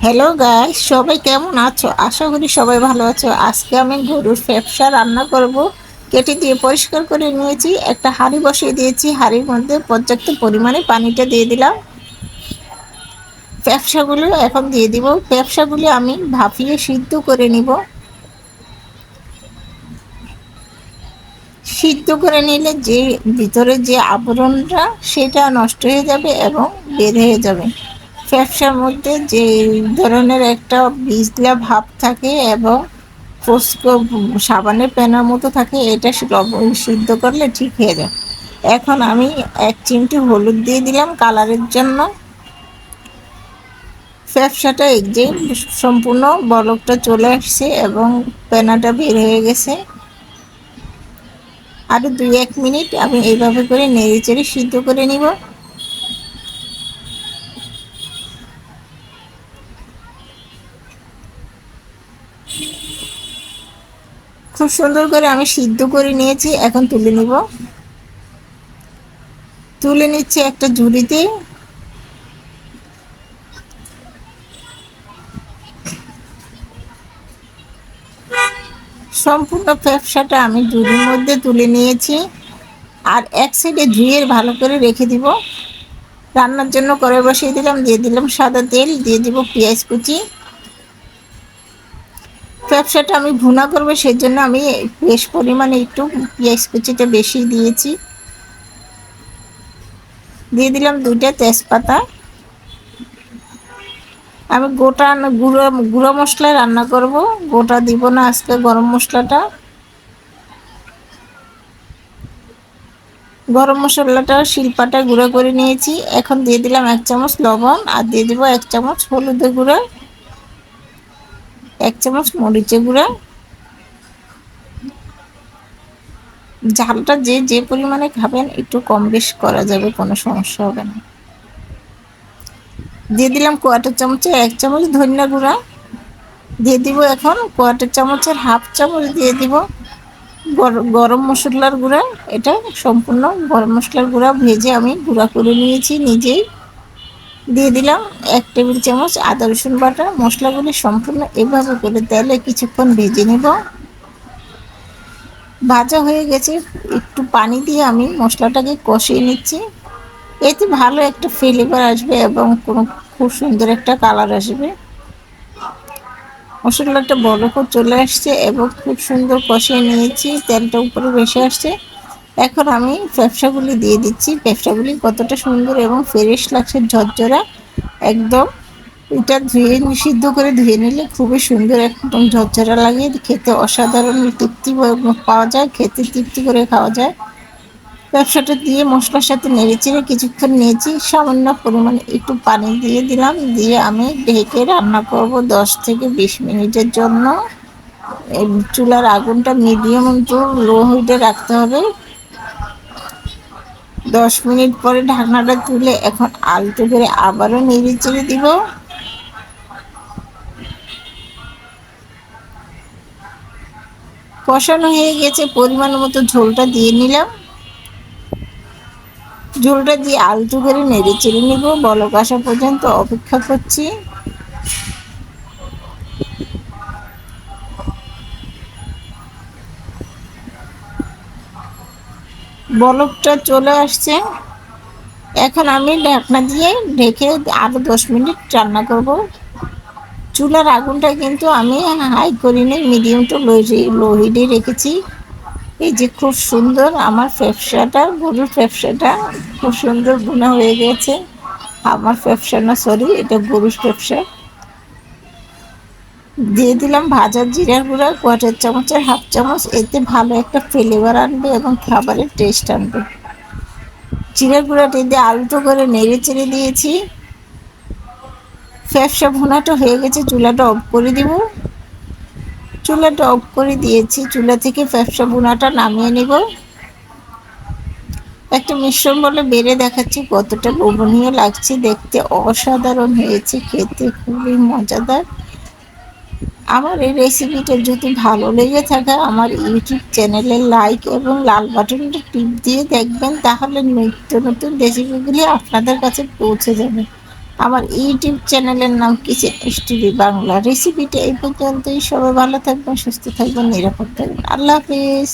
Hello guys সবাই কেমন আছো? আশা করি সবাই ভালো আছো। আজকে আমি গরুর ফ্যাপসা রান্না করব। কেটে দিয়ে পরিষ্কার করে নিয়েছি। একটা হাঁড়ি বসিয়ে দিয়েছি। হাঁড়ির মধ্যে পর্যাপ্ত পরিমাণে পানিটা দিয়ে দিলাম। ফ্যাপসাগুলো এখন দিয়ে দিব। ফ্যাপসাগুলো আমি ভাপিয়ে সিদ্ধ করে নিব। সিদ্ধ করে নিলে যে ভিতরে যে আবরণটা, সেটা নষ্ট হয়ে যাবে এবং বের হয়ে যাবে। ফ্যাপসার মধ্যে যে ধরনের একটা বিজলা ভাব থাকে এবং ফোস্কো সাবানের পেনার মতো থাকে, এটা সিদ্ধ করলে ঠিক হয়ে যায়। এখন আমি এক চিমটি হলুদ দিয়ে দিলাম কালারের জন্য। ফ্যাপসাটা যে সম্পূর্ণ বলকটা চলে আসছে এবং পেনাটা বের হয়ে গেছে। আরও দুই এক মিনিট আমি এইভাবে করে নেড়ে চেড়ে সিদ্ধ করে নিব। খুব সুন্দর করে আমি সিদ্ধ করে নিয়েছি, এখন তুলে নিব। তুলে নিচ্ছি একটা ঝুড়িতে। সম্পূর্ণ ব্যবসাটা আমি ঝুড়ির মধ্যে তুলে নিয়েছি, আর এক সাইডে ধুয়ে ভালো করে রেখে দিব। রান্নার জন্য করে বসিয়ে দিলাম, দিয়ে দিলাম সাদা তেল, দিয়ে দিব পেঁয়াজ কুচি। ব্যবসাটা আমি ভুনা করব সেই জন্য আমি বেশ পরিমাণে একটু পেঁয়াজ কুচিটা বেশি দিয়েছি। দিয়ে দিলাম দুইটা তেজপাতা। আমি গোটা গুঁড়ো গুঁড়ো মশলায় রান্না করব। গোটা দিব না আজকে গরম মশলাটা। গরম মশলাটা শিল্পাটা গুঁড়ো করে নিয়েছি। এখন দিয়ে দিলাম এক চামচ লবণ আর দিয়ে দিব এক চামচ হলুদের গুঁড়ো। এক চামচ মরিচের গুঁড়া। ঝালটা যে যে পরিমাণে খাবেন, একটু কম বেশ করা যাবে, কোনো সমস্যা হবে না। দিয়ে দিলাম কোয়াটার চামচের এক চামচ ধনিয়া গুঁড়া। দিয়ে দিব এখন কোয়াটার চামচের হাফ চামচ দিয়ে দিব গরম মশলার গুঁড়া। এটা সম্পূর্ণ গরম মশলার গুঁড়া ভেজে আমি গুঁড়া করে নিয়েছি নিজেই। দিয়ে দিলাম এক টেবিল চামচ আদা রসুন বাটা, মশলাগুলি সম্পূর্ণ এভাবে করে তেলে কিছুক্ষণ ভেজে নেব। ভাজা হয়ে গেছে, একটু পানি দিয়ে আমি মশলাটাকে কষিয়ে নিচ্ছি। এতে ভালো একটা ফ্লেভার আসবে এবং কোনো খুব সুন্দর একটা কালার আসবে। মশলাটা বড় করে চলে আসছে এবং খুব সুন্দর কষিয়ে নিয়েছি, তেলটা উপরে ভেসে আসছে। এখন আমি ব্যবসাগুলি দিয়ে দিচ্ছি। ব্যবসাগুলি কতটা সুন্দর এবং ফ্রেশ লাগছে, ঝরঝরা। একদম এটা ধুয়ে সিদ্ধ করে ধুয়ে নিলে খুবই সুন্দর, একদম ঝরঝরা লাগে। খেতে অসাধারণ, তৃপ্তি পাওয়া যায়, খেতে তৃপ্তি করে খাওয়া যায়। ব্যবসাটা দিয়ে মশলার সাথে নেড়ে চেড়ে কিছুক্ষণ নিয়েছি। সামান্য পরিমাণে একটু পানি দিয়ে দিলাম। দিয়ে আমি ঢেকে রান্না করব দশ থেকে বিশ মিনিটের জন্য। চুলার আগুনটা মিডিয়াম টু লো হিটে রাখতে হবে। দশ মিনিট পরে ঢাকনাটা তুলে এখন আলতো করে আবারও নেড়ে চেড়ে দিব। কষানো হয়ে গেছে, পরিমাণ মতো ঝোলটা দিয়ে নিলাম। ঝোলটা দিয়ে আলতো করে নেড়ে চেড়ে নিব। বলক আসা পর্যন্ত অপেক্ষা করছি। বলকটা চলে আসছে। এখন আমি ঢাকনা দিয়ে ঢেকে আরও দশ মিনিট রান্না করব। চুলার আগুনটা কিন্তু আমি হাই করিনি মিডিয়াম টু লো লো হিটে রেখেছি। এই যে খুব সুন্দর আমার ফ্যাপসাটা, গরুর ফ্যাপসাটা খুব সুন্দর গুণা হয়ে গেছে। আমার ফ্যাপসা না সরি এটা গরুর ফ্যাপসা। দিয়ে দিলাম ভাজা জিরার গুঁড়া কোয়াটার চামচের হাফ চামচ। এতে ভালো একটা ফ্লেভার আনবে এবং খাবারের টেস্ট আনবে। জিরার গুঁড়াটা দিয়ে আলুটো করে নেড়ে চেড়ে দিয়েছি। ফ্যাপসা ভুনাটা হয়ে গেছে, চুলাটা অফ করে দিব। চুলাটা অফ করে দিয়েছি, চুলা থেকে ফ্যাপসা ভুনাটা নামিয়ে নেব। একটা মিশ্রণ বলে বেড়ে দেখাচ্ছি কতটা লোভনীয় লাগছে, দেখতে অসাধারণ হয়েছে, খেতে খুবই মজাদার। আমার এই রেসিপিটা যদি ভালো লেগে থাকে, আমার ইউটিউব চ্যানেলে লাইক এবং লাল বাটনটা টিপ দিয়ে দেখবেন, তাহলে নিত্য নতুন রেসিপিগুলি আপনাদের কাছে পৌঁছে যাবে। আমার ইউটিউব চ্যানেলের নাম কিচেন স্টোরি বাংলা রেসিপিটা এই পর্যন্তই। সবাই ভালো থাকবেন, সুস্থ থাকবেন, নিরাপদ থাকবেন। আল্লাহ হাফিজ।